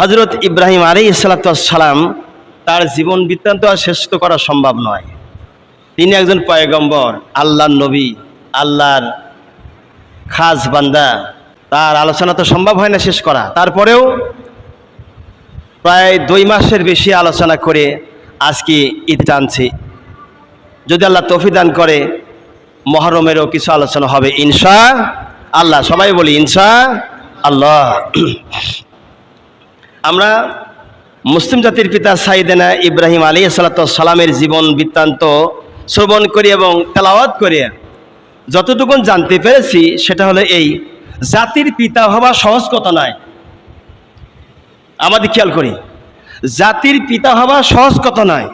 হজরত ইব্রাহিম আলী সালাম তার জীবন বৃত্তান্ত আর শেষ করা সম্ভব নয়। তিনি একজন পয়গম্বর, আল্লাহর নবী, আল্লাহর খাস বান্দা। তার আলোচনা তো সম্ভব হয় না শেষ করা। তারপরেও প্রায় দুই মাসের বেশি আলোচনা করে আজকে ঈদ টানছি। যদি আল্লাহ তফি দান করে, মহরমেরও কিছু আলোচনা হবে। ইনশা আল্লাহ, সবাই বলি ইনশা আল্লাহ। আমরা মুসলিম জাতির পিতা সাইদেনা ইব্রাহিম আলী সালামের জীবন বৃত্তান্ত শ্রবণ করি এবং তেলাওয়াত করে। যতটুকু জানতে পেরেছি, সেটা হলো এই, জাতির পিতা হওয়া সহজ কথা নয়। আমাদের খেয়াল করি, জাতির পিতা হওয়া সহজ কথা নয়।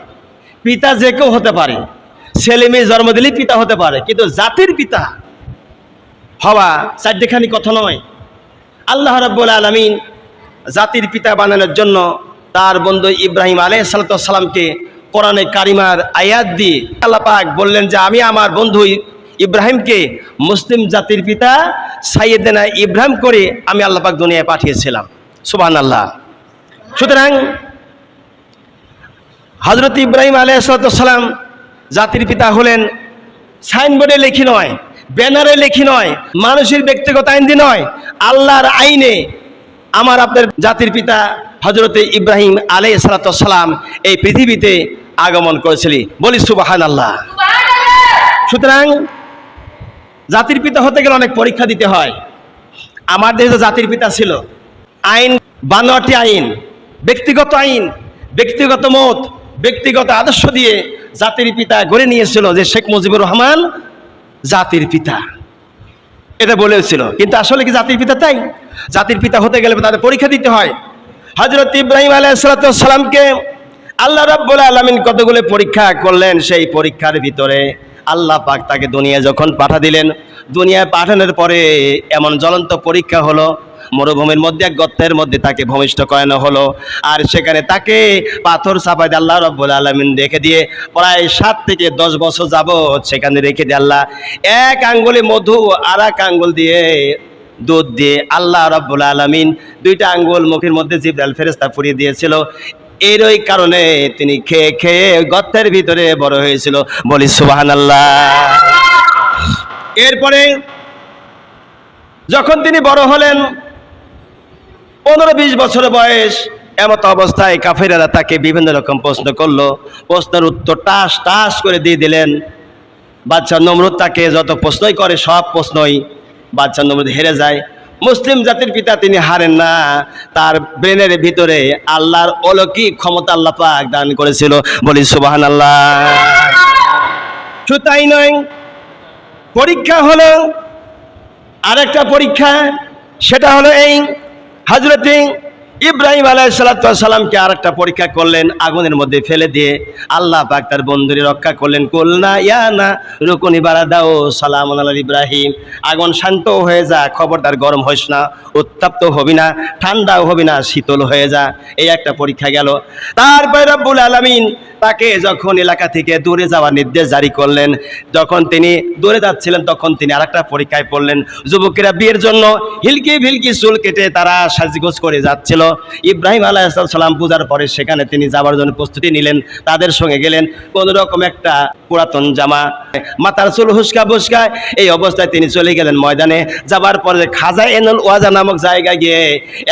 পিতা যে কেউ হতে পারে, ছেলে মেয়ে জন্ম দিলেই পিতা হতে পারে, কিন্তু জাতির পিতা হওয়া চারটেখানি কথা নয়। আল্লাহ রব্বুল আলমিন জাতির পিতা বানানোর জন্য তার বন্ধু ইব্রাহিম আলহ সালাতামকে কোরআনে কারিমার আয়াত দিয়ে আল্লাহ পাক বললেন যে, আমি আমার বন্ধু ইব্রাহিমকে মুসলিম জাতির পিতা সাইয়েদেনা ইব্রাহিম করে আমি আল্লাহ পাক দুনিয়ায় পাঠিয়েছিলাম। সুবাহ আল্লাহ সুতরাং হজরত ইব্রাহিম আলাইসালাম জাতির পিতা হলেন, সাইনবোর্ডে লেখি নয়, ব্যানারে লেখি নয়, মানুষের ব্যক্তিগত আইন দিয়ে নয়, আল্লাহর আইনে আমার আপনার জাতির পিতা হজরতে ইব্রাহিম আলাই সালাতাম এই পৃথিবীতে আগমন করেছিলি। বলি সুবাহান আল্লাহ সুতরাং জাতির পিতা হতে গেলে অনেক পরীক্ষা দিতে হয়। আমার দেশে জাতির পিতা ছিল। আইন বানোয়াটি আইন ব্যক্তিগত আইন ব্যক্তিগত মত ব্যক্তিগত আদর্শ দিয়ে জাতির পিতা গড়ে নিয়েছিল যে শেখ মুজিবুর রহমান জাতির পিতা। এটা বলেছিল। কিন্তু আসলে কি জাতির পিতা তাই? জাতির পিতা হতে গেলে তাদের পরীক্ষা দিতে হয়। হজরত ইব্রাহিম আলাইসালামকে আল্লাহ রাব্বুল আলমিন কতগুলো পরীক্ষা করলেন সেই পরীক্ষার ভিতরে আল্লাহ পাক তাকে দুনিয়া যখন পাঠা দিলেন, দুনিয়ায় পাঠানোর পরে এমন জ্বলন্ত পরীক্ষা হলো মরুভূমির মধ্যে, এক গর্তের মধ্যে তাকে ভূমিষ্ঠ করানো হলো। আর সেখানে তাকে পাথর চাপাই আল্লাহ রব্বুল আলমিন রেখে দিয়ে প্রায় সাত থেকে দশ বছর যাবৎ সেখানে রেখে দিয়ে আল্লাহ এক আঙ্গুলে মধু আর এক আঙ্গুল দিয়ে দুধ দিয়ে আল্লাহ রব্বুল আলমিন দুইটা আঙ্গুল মুখের মধ্যে জিব্রাল ফেরেস্তা ফুরিয়ে দিয়েছিল। এর ওই কারণে তিনি খেয়ে খেয়ে গর্তের ভিতরে বড় হয়েছিল। বলি সুবাহান আল্লাহ এরপরে যখন তিনি বড় হলেন পনেরো বিশ বছর বয়স, এমত অবস্থায় কাফেরারা তাকে বিভিন্ন রকম প্রশ্ন করল। প্রশ্নের উত্তর টাস টাস করে দিয়ে দিলেন। বাচ্চা নমরুদ তাকে যত প্রশ্নই করে, সব প্রশ্নই বাচ্চা নমরুদ হেরে যায়। মুসলিম জাতির পিতা তিনি হারেন না, তার ব্রেনের ভিতরে আল্লাহর অলৌকিক ক্ষমতা আল্লাহ পাক দান করেছিল। বলি সুবাহান আল্লাহ শুধু তাই নয়, পরীক্ষা হলো, আরেকটা পরীক্ষা, সেটা হলো এই হজরতে ইব্রাহিম আলাইসালামকে আর একটা পরীক্ষা করলেন, আগুনের মধ্যে ফেলে দিয়ে আল্লাহ পাক তার বন্ধুরে রক্ষা করলেন। কলনা ইয়া না রুকুনি বাড়া দাও সালাম আল্লাহ ইব্রাহিম। আগুন শান্ত হয়ে যা, খবরদার গরম হইস না, উত্তাপ্ত হবি না, ঠান্ডাও হবি না, শীতল হয়ে যা। এই একটা পরীক্ষা গেল। তারপরে রব্বুল আলমিন তাকে যখন এলাকা থেকে দূরে যাওয়ার নির্দেশ জারি করলেন, যখন তিনি দূরে যাচ্ছিলেন, তখন তিনি আরেকটা পরীক্ষায় পড়লেন। যুবকেরা বিয়ের জন্য হিলকি ভিলকি চুল কেটে তারা সাজগোজ করে যাচ্ছিল। ইব্রাহিম আলাইসালাম পূজার পরে সেখানে তিনি যাওয়ার জন্য প্রস্তুতি নিলেন, তাদের সঙ্গে গেলেন। কোনো রকম একটা পুরাতন জামা, মাথার চুল হুসকা বুসকায় এই অবস্থায় তিনি চলে গেলেন ময়দানে। যাবার পরে খাজা এনুল ওয়াজা নামক জায়গায় গিয়ে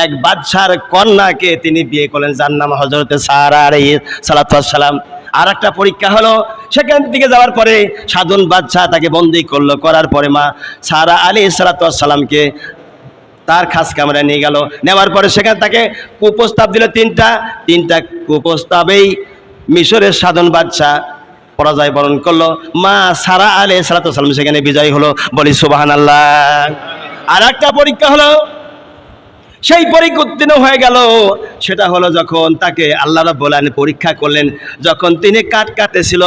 এক বাদশার কন্যাকে তিনি বিয়ে করলেন, যার নাম হজরতে সারা সালাতাম আর একটা পরীক্ষা হলো, সেখান থেকে যাওয়ার পরে সাধন বাদশাহ তাকে বন্দি করল। করার পরে মা সারা আলী সালাতামকে তার খাস কামরায় নিয়ে গেল। নেওয়ার পরে সেখানে তাকে কুপ্রস্তাব দিল তিনটা। তিনটা কুপ্রস্তাবেই মিশরের সাধন বাদশাহ পরাজয় বরণ করল। মা সারা আলে সালাতাম সেখানে বিজয় হলো। বলি সুবাহান আল্লাহ আর একটা পরীক্ষা হলো সেই পরীক্ষা উত্তীর্ণ হয়ে গেল। সেটা হলো যখন তাকে আল্লাহ বলেন পরীক্ষা করলেন, যখন তিনি কাট কাটেছিল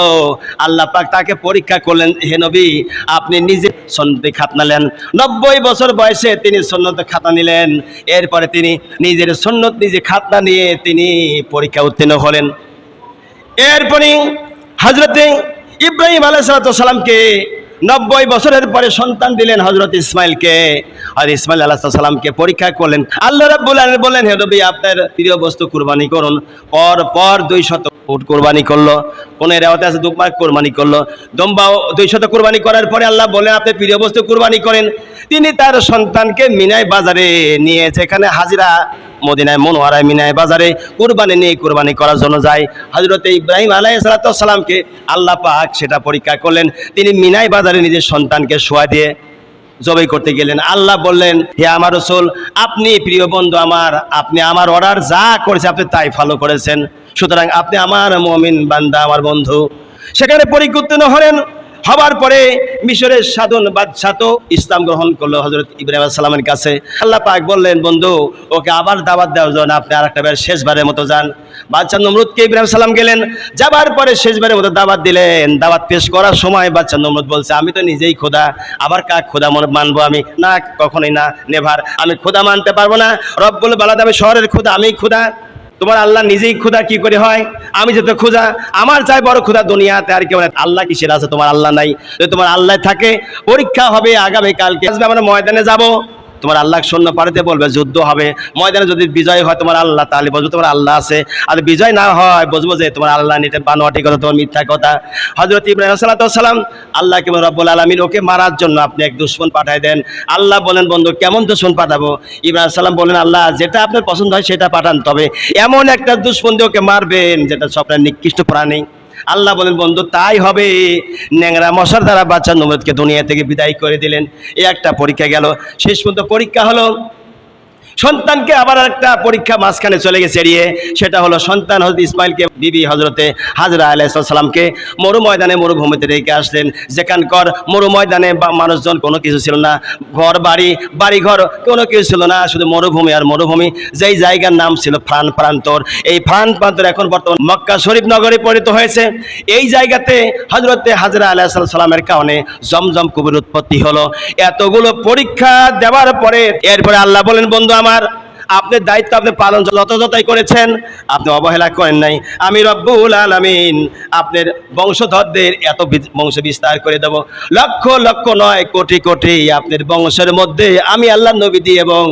আল্লাহ পাক তাকে পরীক্ষা করলেন, হে নবী, আপনি নিজে সন্নতে খাতনা নেন। নব্বই বছর বয়সে তিনি সন্ন্যতে খাতা নিলেন। এরপরে তিনি নিজের সন্ন্যত নিজে খাতনা নিয়ে তিনি পরীক্ষা উত্তীর্ণ হলেন। এরপরে হজরতে ইব্রাহিম আলাইসালামকে নব্বই বছরের পরে সন্তান দিলেন হজরত ইসমাইলকে। আর ইসমাইল আল্লাহ পরীক্ষা করলেন। আল্লাহ রাবুল বলেন হে রবি আপনার প্রিয় বস্তু কুরবানি করুন। পর পর দুই শত উট কোরবানি করল কোন রেওয়াতে আছে দুপাক কোরবানি করল। দম্বাও দুই শত কোরবানি করার পরে আল্লাহ বলেন আপনি প্রিয় বস্তু কোরবানি করেন। তিনি তার সন্তানকে মিনাই বাজারে নিয়ে যেখানে হাজিরা মদিনায় মনোয়ারায় মিনায় বাজারে কুরবানি নিয়ে কুরবানি করার জন্য যায়। হজরত ইব্রাহিম আলাই সালাতামকে আল্লাহ পাক সেটা পরীক্ষা করলেন। তিনি মিনাই বাজারে নিজের সন্তানকে শোয়া দিয়ে জবাই করতে গেলেন। আল্লাহ বললেন, হে আমার রসুল, আপনি প্রিয় বন্ধু আমার, আপনি আমার অর্ডার যা করেছে আপনি তাই ফলো করেছেন। সুতরাং আপনি আমার মমিন বান্দা, আমার বন্ধু। সেখানে পরিকর্তন হলেন, হবার পরে মিশরের সাধন বাদশাহ তো ইসলাম গ্রহণ করল হজরত ইব্রাহিম সালামের কাছে। আল্লাহ পাক বললেন, বন্ধু, ওকে আবার দাওয়াত দেওয়ার জন্য আপনি আর একটা বার শেষবারের মতো যান। বাচ্চা নমরুদকে ইব্রাহিম সালাম গেলেন। যাবার পরে শেষবারের মতো দাওয়াত দিলেন। দাওয়াত পেশ করার সময় বাচ্চা নমরুদ বলছে, আমি তো নিজেই খোদা, আবার কাক খোদা মনে মানবো আমি? না, কখনোই না, নেভার, আমি খোদা মানতে পারব না। রব রব্বুল বালাদ, আমি শহরের খোদা আমি খোদা। তোমার আল্লাহ নিজেই ক্ষুধা কি করে হয়? আমি যেত ক্ষুধা, আমার চাই বড় ক্ষুধা দুনিয়াতে আর কেউ। আল্লাহ কিসের আছে? তোমার আল্লাহ নাই। তোমার আল্লাহ থাকে, পরীক্ষা হবে আগামীকালকে। আসবে আমরা ময়দানে যাব। তোমার আল্লাহ শূন্য পাড়িতে বলবে, যুদ্ধ হবে। ময়দানে যদি বিজয় হয় তোমার আল্লাহ, তাহলে বুঝব তোমার আল্লাহ আছে। আর বিজয় না হয়, বুঝব যে তোমার আল্লাহ নিতে বানোয়াটি কথা, তোমার মিথ্যা কথা। হজরত ইব্রাহিম সাল্লাম আল্লাহ কেমন রব্বুল আলমিন, ওকে মারার জন্য আপনি এক দুশ্মন পাঠাই দেন। আল্লাহ বলেন, বন্ধু, কেমন দুশ্মন পাঠাবো? ইব্রাহিম সাল্লাম বলেন, আল্লাহ, যেটা আপনার পছন্দ হয় সেটা পাঠান, তবে এমন একটা দুশ্মন দিয়ে ওকে মারবেন, যেটা সবটা নিকৃষ্ট প্রাণী। আল্লাহ বলেন, বন্ধু, তাই হবে। ন্যাংরা মশার দ্বারা বাচ্চা নমরদকে দুনিয়া থেকে বিদায় করে দিলেন। এ একটা পরীক্ষা গেল। শেষ পর্যন্ত পরীক্ষা হলো সন্তানকে আবার একটা পরীক্ষা মাঝখানে চলে গেছে এড়িয়ে। সেটা হলো সন্তান হজরত ইসমাইলকে, বিবি হজরতে হাজরা আলাইসাল্লামকে মরু ময়দানে মরুভূমিতে রেখে আসলেন। যেখানকার মরু ময়দানে মানুষজন কোনো কিছু ছিল না। ঘর, বাড়ি বাড়ি ঘর কোনো কিছু ছিল না, শুধু মরুভূমি আর মরুভূমি। যেই জায়গার নাম ছিল ফ্রান প্রান্তর। এই ফ্রান প্রান্তর এখন বর্তমান মক্কা শরীফ নগরে পরিণত হয়েছে। এই জায়গাতে হজরতে হাজরা আলাইসাল্লামের কারণে জমজম কুবের উৎপত্তি হলো। এতগুলো পরীক্ষা দেওয়ার পরে এরপরে আল্লাহ বলেন, বন্ধু আমার আপনার দায়িত্ব আপনি পালন যথাযথই করেছেন, আপনি অবহেলা করেন নাই। আমি রব্বুল আলামিন আপনার বংশধরদের এত বংশ বিস্তার করে দেব। লক্ষ লক্ষ নয় কোটি কোটি আপনার বংশের মধ্যে আমি আল্লাহ নবী দিয়ে এবং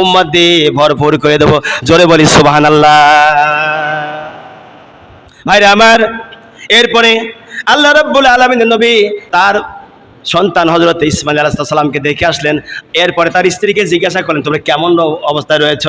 উম্মত দিয়ে ভরপুর করে দেব। জোরে বলি সুবাহান আল্লাহ ভাইরা আমার, এরপরে আল্লাহ রব্বুল আলমিন নবী তার সন্তান হজরত ইসমাইল আলাহিসাল্লামকে দেখে আসলেন। এরপরে তার স্ত্রীকে জিজ্ঞাসা করলেন, তোমরা কেমন অবস্থায় রয়েছ?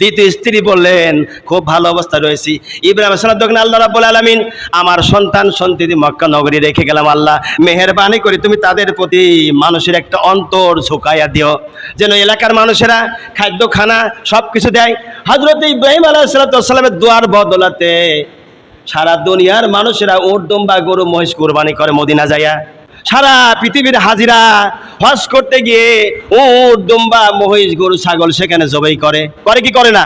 দ্বিতীয় স্ত্রী বললেন, খুব ভালো অবস্থায় রয়েছি। ইব্রাহিম সাল্লাম আল্লাহ রাব্বুল আলমিন আমার সন্তান সন্তিদি মক্কা নগরী রেখে গেলাম, আল্লাহ। মেহরবানি করে তুমি তাদের প্রতি মানুষের একটা অন্তর ঝুঁকাইয়া দিও। যেন এলাকার মানুষেরা খাদ্য খানা সব কিছু দেয়। হজরত ইব্রাহিম আলাহিসাল্লামের দোয়ার বদলাতে সারা দুনিয়ার মানুষেরা ওট দম্বা গরু মহিষ কোরবানি করে মদিনা যাইয়া সারা পৃথিবীর হাজিরা হজ করতে গিয়ে ও দুম্বা, মহিষ, গরু, ছাগল সেখানে জবাই করে। করে কি করে না?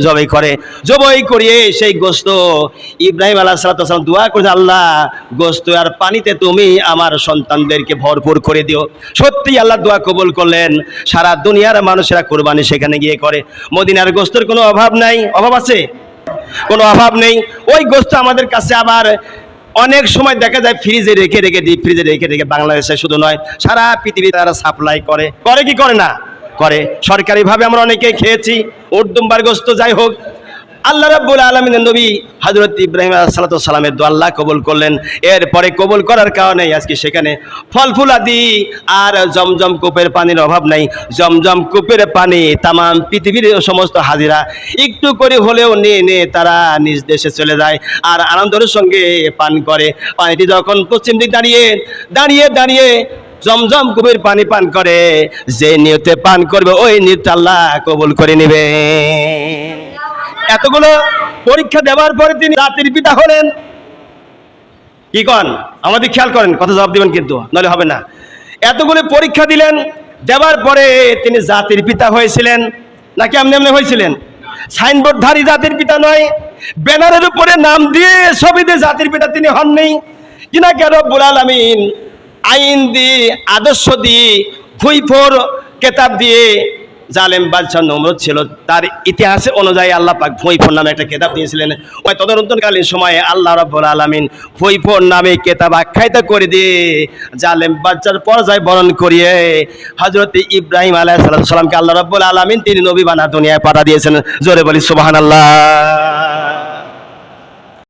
জবাই করে। জবাই করিয়ে সেই গোস্ত ইব্রাহিম আলাহ সালাম দোয়া করে আল্লাহ, গোস্ত আর পানিতে তুমি আমার সন্তানদেরকে ভরপুর করে দিও। সত্যি আল্লাহ দোয়া কবুল করলেন। সারা দুনিয়ার মানুষেরা কোরবানি সেখানে গিয়ে করে। মদিনার গোস্তর কোনো অভাব নাই? অভাব আছে? কোনো অভাব নেই? ওই গোস্ত আমাদের কাছে আবার অনেক সময় দেখা যায় ফ্রিজে রেখে রেখে ডিপ ফ্রিজে রেখে রেখে বাংলাদেশে শুধু নয়, সারা পৃথিবী তারা সাপ্লাই করে। করে কি করে না? করে। সরকারিভাবে আমরা অনেকে খেয়েছি উর্দুম্বার গোস্ত যাই হোক আল্লাহ রাব্বুল আলমিনের নবী হজরত ইব্রাহিম সালামের দোয়া আল্লাহ কবুল করলেন। এরপরে কবুল করার কারণে আজকে সেখানে ফল ফুলাদি আর জমজম কূপের পানির অভাব নাই। জমজম কূপের পানি তামাম পৃথিবীর সমস্ত হাজিরা একটু করে হলেও নিয়ে নিয়ে তারা নিজ দেশে চলে যায় আর আনন্দের সঙ্গে পান করে। পানিটি যখন পশ্চিম দিক দাঁড়িয়ে দাঁড়িয়ে দাঁড়িয়ে জমজম কূপের পানি পান করে, যে নিয়তে পান করবে ওই নিয়ত আল্লাহ কবুল করে নেবে। এতগুলো পরীক্ষা দেওয়ার পরে তিনি জাতির পিতা হলেন। কি কন? আমাদের খেয়াল করেন কথা জবাব দিবেন কিন্তু, নাহলে হবে না। এতগুলো পরীক্ষা দিলেন, দেওয়ার পরে তিনি জাতির পিতা হয়েছিলেন। নাকি এমনি এমনি হয়েছিলেন? সাইনবোর্ডধারী জাতির পিতা নয়, ব্যানারের উপরে নাম দিয়ে ছবি দিয়ে জাতির পিতা তিনি হননি। কিনা কেন? বুলাল আমিন আইন দিয়ে, আদর্শ দিয়ে ভুইফোর কেতাব দিয়ে জালেম বাদশাহ নমরুদ ছিল, তার ইতিহাসে অনুযায়ী আল্লাহ পাক ভৈফোর নামে একটা কেতাব দিয়েছিলেন। ওই তদন্তকালীন সময়ে আল্লাহ রব্বুল আলমিন ভৈফোর নামে কেতাব আখ্যায়িত করে দিয়ে জালেম বাদশার পর্যায় বরণ করিয়ে হজরত ইব্রাহিম আলাহ সাল্লামকে আল্লাহ রব্বুল আলমিন তিনি নবী বানা দুনিয়ায় পাঠা দিয়েছেন। জোরে বলি, সুবহানাল্লাহ।